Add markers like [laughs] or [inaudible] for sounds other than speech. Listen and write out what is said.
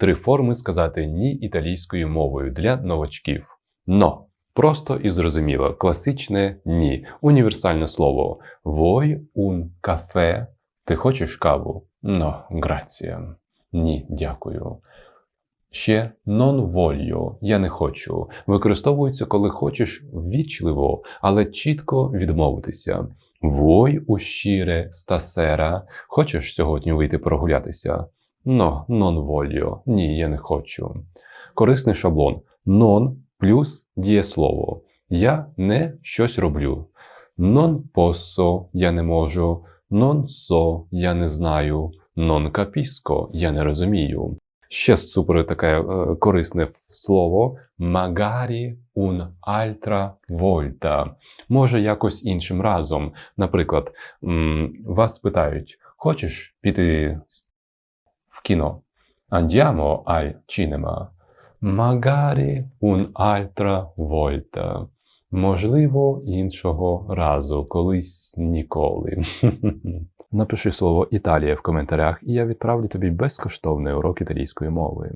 Три форми сказати ні італійською мовою для новачків. Но. Просто і зрозуміло. Класичне ні. Універсальне слово. Vuoi un caffè? Ти хочеш каву? No, grazie. Ні, дякую. Ще non voglio, я не хочу. Використовується, коли хочеш ввічливо, але чітко відмовитися. Vuoi uscire stasera? Хочеш сьогодні вийти прогулятися? No, non voglio. Ні, я не хочу. Корисний шаблон. Non плюс дієслово. Я не щось роблю. Non posso – я не можу. Non so – я не знаю. Non capisco – я не розумію. Ще супер таке е, корисне слово magari un'altra volta. Може, якось іншим разом. Наприклад, м, вас питають: хочеш піти кіно? Andiamo al cinema. Magari un'altra volta. Можливо, іншого разу, колись ніколи. [laughs] Напиши слово Італія в коментарях, і я відправлю тобі безкоштовний урок італійської мови.